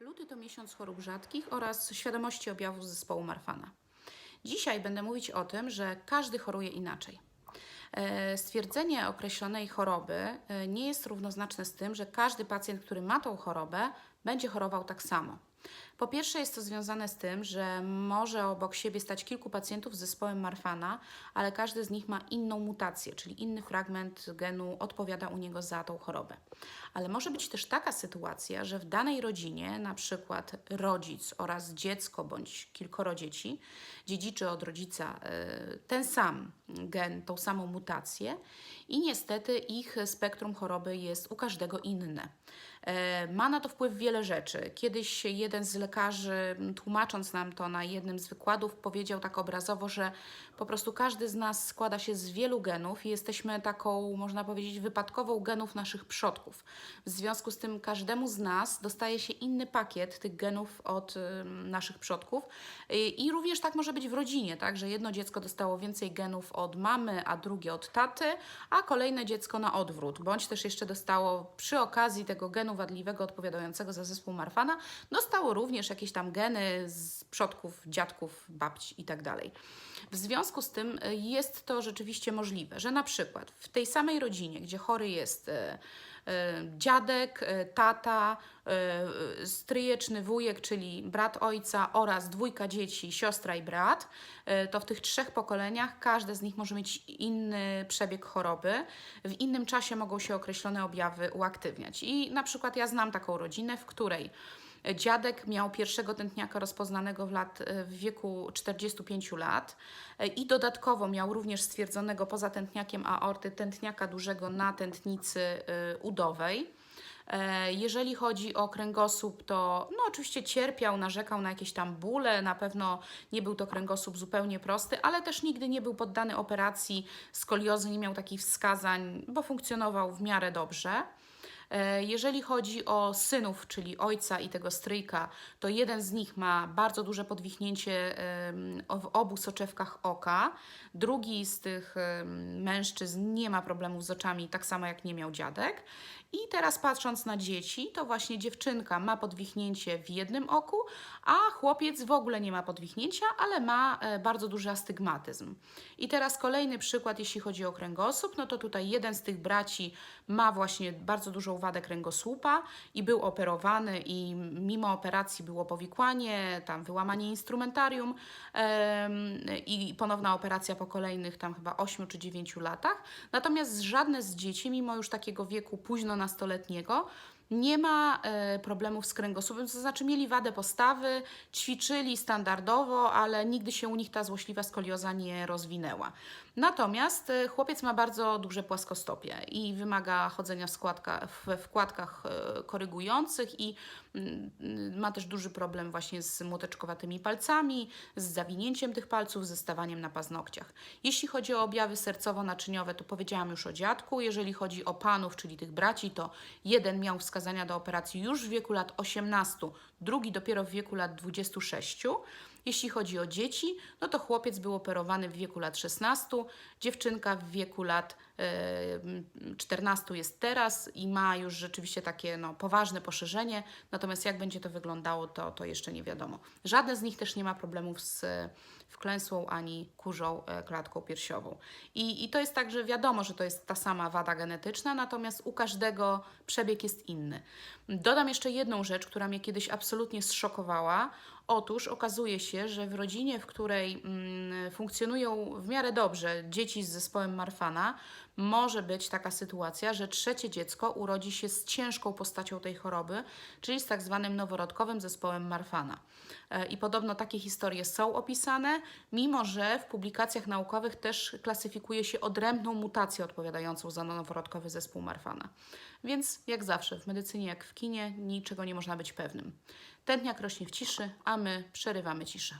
Luty to miesiąc chorób rzadkich oraz świadomości objawów zespołu Marfana. Dzisiaj będę mówić o tym, że każdy choruje inaczej. E, Stwierdzenie określonej choroby e, nie jest równoznaczne z tym, że każdy pacjent, który ma tą chorobę, będzie chorował tak samo. Po pierwsze, jest to związane z tym, że może obok siebie stać kilku pacjentów z zespołem Marfana, ale każdy z nich ma inną mutację, czyli inny fragment genu odpowiada u niego za tą chorobę. Ale może być też taka sytuacja, że w danej rodzinie, na przykład rodzic oraz dziecko bądź kilkoro dzieci, dziedziczy od rodzica y, ten sam gen, tą samą mutację i niestety ich spektrum choroby jest u każdego inne. E, Ma na to wpływ wiele rzeczy. Kiedyś jeden z lekarzy, m, tłumacząc nam to na jednym z wykładów, powiedział tak obrazowo, że po prostu każdy z nas składa się z wielu genów i jesteśmy taką, można powiedzieć, wypadkową genów naszych przodków. W związku z tym każdemu z nas dostaje się inny pakiet tych genów od naszych przodków i również tak może być w rodzinie, tak, że jedno dziecko dostało więcej genów od mamy, a drugie od taty, a kolejne dziecko na odwrót, bądź też jeszcze dostało przy okazji tego genu wadliwego odpowiadającego za zespół Marfana, dostało również jakieś tam geny z przodków, dziadków, babci i tak dalej. W związku z tym y, jest to rzeczywiście możliwe, że na przykład w tej samej rodzinie, gdzie chory jest y, y, dziadek, tata, stryjeczny wujek, czyli brat ojca oraz dwójka dzieci, siostra i brat, to w tych trzech pokoleniach każde z nich może mieć inny przebieg choroby. W innym czasie mogą się określone objawy uaktywniać. I na przykład ja znam taką rodzinę, w której Dziadek miał pierwszego tętniaka rozpoznanego w, lat, w wieku 45 lat e, i dodatkowo miał również stwierdzonego poza tętniakiem aorty tętniaka dużego na tętnicy y, udowej. E, Jeżeli chodzi o kręgosłup, to no oczywiście cierpiał, narzekał na jakieś tam bóle, na pewno nie był to kręgosłup zupełnie prosty, ale też nigdy nie był poddany operacji skoliozy, nie miał takich wskazań, bo funkcjonował w miarę dobrze. E, Jeżeli chodzi o synów, czyli ojca i tego stryjka, to jeden z nich ma bardzo duże podwichnięcie w obu soczewkach oka. Drugi z tych mężczyzn nie ma problemów z oczami, tak samo jak nie miał dziadek. I teraz patrząc na dzieci, to właśnie dziewczynka ma podwichnięcie w jednym oku, a chłopiec w ogóle nie ma podwichnięcia, ale ma e, bardzo duży astygmatyzm. I teraz kolejny przykład, jeśli chodzi o kręgosłup, no to tutaj jeden z tych braci ma właśnie bardzo dużą wadę kręgosłupa i był operowany i mimo operacji było powikłanie, tam wyłamanie instrumentarium i ponowna operacja po kolejnych tam chyba 8 czy 9 latach. Natomiast żadne z dzieci, mimo już takiego wieku późno nastoletniego, nie ma e, problemów z kręgosłupem, to znaczy mieli wadę postawy, ćwiczyli standardowo, ale nigdy się u nich ta złośliwa skolioza nie rozwinęła. Natomiast e, chłopiec ma bardzo duże płaskostopie i wymaga chodzenia w, składka, wkładkach e, korygujących i mm, mm, ma też duży problem właśnie z młoteczkowatymi palcami, z zawinięciem tych palców, ze stawaniem na paznokciach. Jeśli chodzi o objawy sercowo-naczyniowe, to powiedziałam już o dziadku. Jeżeli chodzi o panów, czyli tych braci, to jeden miał wskazania do operacji już w wieku lat 18, drugi dopiero w wieku lat 26. Jeśli chodzi o dzieci, no to chłopiec był operowany w wieku lat 16, dziewczynka w wieku lat 14 jest teraz i ma już rzeczywiście takie no, poważne poszerzenie, natomiast jak będzie to wyglądało, to, to jeszcze nie wiadomo. Żadne z nich też nie ma problemów z wklęsłą ani kurzą e, klatką piersiową. I, I to jest tak, że wiadomo, że to jest ta sama wada genetyczna, natomiast u każdego przebieg jest inny. Dodam jeszcze jedną rzecz, która mnie kiedyś absolutnie zszokowała. Otóż okazuje się, że w rodzinie, w której mm, funkcjonują w miarę dobrze dzieci z zespołem Marfana, może być taka sytuacja, że trzecie dziecko urodzi się z ciężką postacią tej choroby, czyli z tak zwanym noworodkowym zespołem Marfana. E, I podobno takie historie są opisane, mimo że w publikacjach naukowych też klasyfikuje się odrębną mutację odpowiadającą za noworodkowy zespół Marfana. Więc jak zawsze, w medycynie jak w kinie, niczego nie można być pewnym. Tętniak rośnie w ciszy, a my przerywamy ciszę.